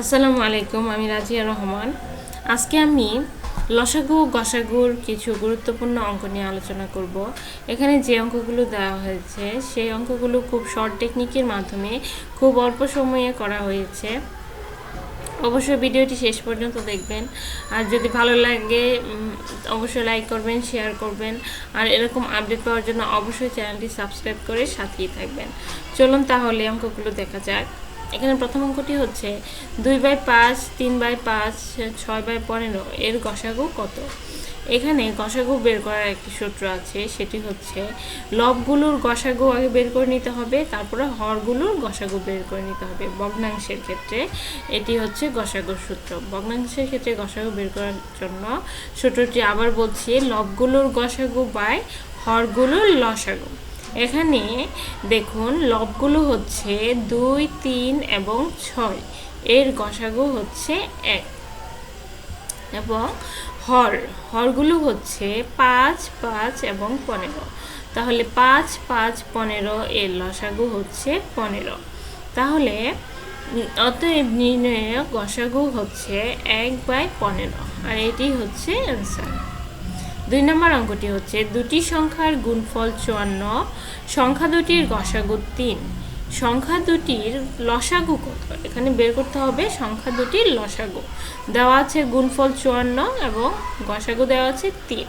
আসসালামু আলাইকুম, আমি রাজিয়া রহমান। আজকে আমি লসাগু গসাগুর কিছু গুরুত্বপূর্ণ অঙ্ক নিয়ে আলোচনা করব। এখানে যে অঙ্কগুলো দেওয়া হয়েছে, সেই অঙ্কগুলো খুব শর্ট টেকনিকের মাধ্যমে খুব অল্প সময়ে করা হয়েছে। অবশ্যই ভিডিওটি শেষ পর্যন্ত দেখবেন। আর যদি ভালো লাগে অবশ্যই লাইক করবেন শেয়ার করবেন। আর এরকম আপডেট পাওয়ার জন্য অবশ্যই চ্যানেলটি সাবস্ক্রাইব করে সাথেই থাকবেন। চলুন তাহলে অঙ্কগুলো দেখা যাক। এখানে প্রথম অঙ্কটি হচ্ছে দুই বাই পাঁচ, তিন বাই পাঁচ, ছয় বাই পনেরো, এর গসাগু কত? এখানে গসাগু বের করার একটি সূত্র আছে, সেটি হচ্ছে লবগুলোর গসাগু আগে বের করে নিতে হবে, তারপরে হরগুলোর গসাগু বের করে নিতে হবে। ভগ্নাংশের ক্ষেত্রে এটি হচ্ছে গসাগুর সূত্র। ভগ্নাংশের ক্ষেত্রে গসাগু বের করার জন্য সূত্রটি আবার বলছি, লবগুলোর গসাগু বাই হরগুলোর লসাগু এখানে দেখুন, লবগুলো হচ্ছে দুই, তিন এবং ছয়। এর গসাগু হচ্ছে এক। এবং হর, হরগুলো হচ্ছে পাঁচ পাঁচ এবং পনেরো। তাহলে পাঁচ পাঁচ, পনেরো, এর লসাগু হচ্ছে পনেরো। তাহলে অতএব নির্ণয়ে গসাগু হচ্ছে এক বাই পনেরো। আর এটি হচ্ছে অ্যান্সার দুই নম্বর অঙ্কটি হচ্ছে দুটি সংখ্যার গুণফল চুয়ান্ন, সংখ্যা দুটির গসাগু তিন। সংখ্যা দুটির লসাগু কত? এখানে বের করতে হবে সংখ্যা দুটির লসাগু। দেওয়া আছে গুণফল চুয়ান্ন এবং গসাগু দেওয়া আছে তিন।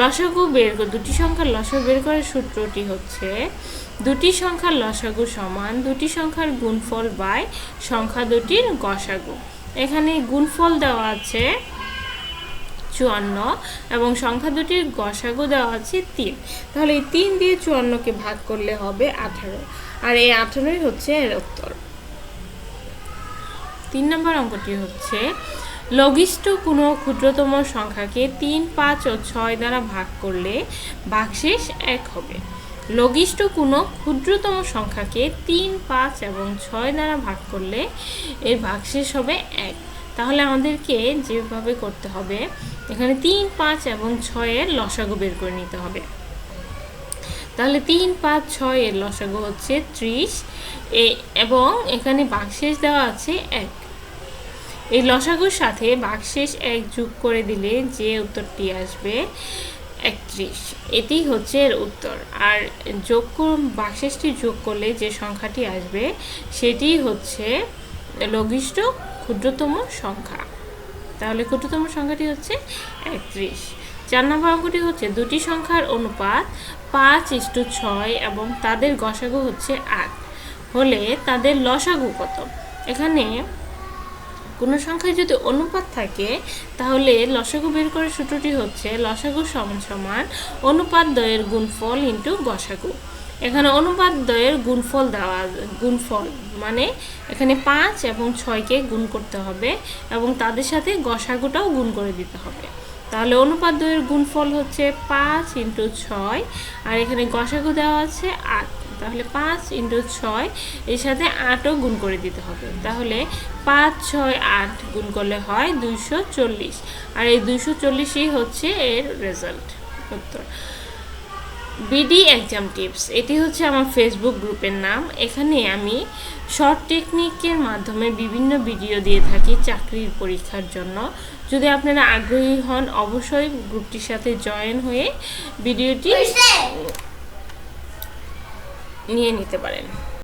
লসাগু বের দুটি সংখ্যার লসাগু বের করার সূত্রটি হচ্ছে দুটি সংখ্যার লসাগু সমান দুটি সংখ্যার গুণফল বাই সংখ্যা দুটির গসাগু। এখানে গুণফল দেওয়া আছে চুয়ান্ন এবং সংখ্যা দুটির গসাগু দেওয়া আছে তিন। তাহলে এই তিন দিয়ে চুয়ান্নকে ভাগ করলে হবে আঠারো। আর এই আঠারোই হচ্ছে এর উত্তর। তিন নম্বর অঙ্কটি হচ্ছে, লঘিষ্ঠ কোনো ক্ষুদ্রতম সংখ্যাকে তিন, পাঁচ ও ছয় দ্বারা ভাগ করলে ভাগশেষ এক হবে। লঘিষ্ঠ কোনো ক্ষুদ্রতম সংখ্যাকে তিন, পাঁচ এবং ছয় দ্বারা ভাগ করলে এর ভাগশেষ হবে এক। তাহলে আমাদেরকে যেভাবে করতে হবে, এখানে তিন, পাঁচ এবং ছয়ের লসাগু বের করে নিতে হবে। তাহলে তিন, পাঁচ ছয় এর লসাগু হচ্ছে ত্রিশ এবং এখানে বাকশেষ দেওয়া আছে এক। এই লসাগুর সাথে বাকশেষ এক যোগ করে দিলে যে উত্তরটি আসবে, একত্রিশ। এটি হচ্ছে এর উত্তর। আর যোগ বাকশেষটি যোগ করলে যে সংখ্যাটি আসবে, সেটি হচ্ছে লঘিষ্ঠ ক্ষুদ্রতম সংখ্যা। তাহলে ক্ষুদ্রতম সংখ্যাটি হচ্ছে একত্রিশ। চার নম্বর অঙ্কটি হচ্ছে দুটি সংখ্যার অনুপাত পাঁচ ইস্টু ছয় এবং তাদের গসাগু হচ্ছে আট। হলে তাদের লসাগু কত? এখানে কোনো সংখ্যায় যদি অনুপাত থাকে, তাহলে লসাগু বের করার সূত্রটি হচ্ছে লসাগু সমান সমান অনুপাত দ্বয়ের গুণফল ইন্টু গসাগু। এখানে অনুপাত দ্বয়ের গুণফল দেওয়া, গুণফল মানে এখানে পাঁচ এবং ছয়কে গুণ করতে হবে এবং তাদের সাথে গসাগুটাও গুণ করে দিতে হবে। তাহলে অনুপাত দ্বয়ের গুণফল হচ্ছে পাঁচ ইন্টু ছয়, আর এখানে গসাগু দেওয়া আছে আট। তাহলে পাঁচ ইন্টু ছয়, এর সাথে আটও গুণ করে দিতে হবে। তাহলে পাঁচ, ছয়, আট গুণ করলে হয় দুইশো চল্লিশ। আর এই দুইশো চল্লিশই হচ্ছে এর রেজাল্ট উত্তর। BD exam tips. এটি হচ্ছে আমার ফেসবুক গ্রুপের নাম। এখানে আমি শর্ট টেকনিকের মাধ্যমে বিভিন্ন ভিডিও দিয়ে থাকি চাকরির পরীক্ষার জন্য। যদি আপনারা আগ্রহী হন অবশ্যই গ্রুপটির সাথে জয়েন হয়ে ভিডিওটি নিয়ে নিতে পারেন।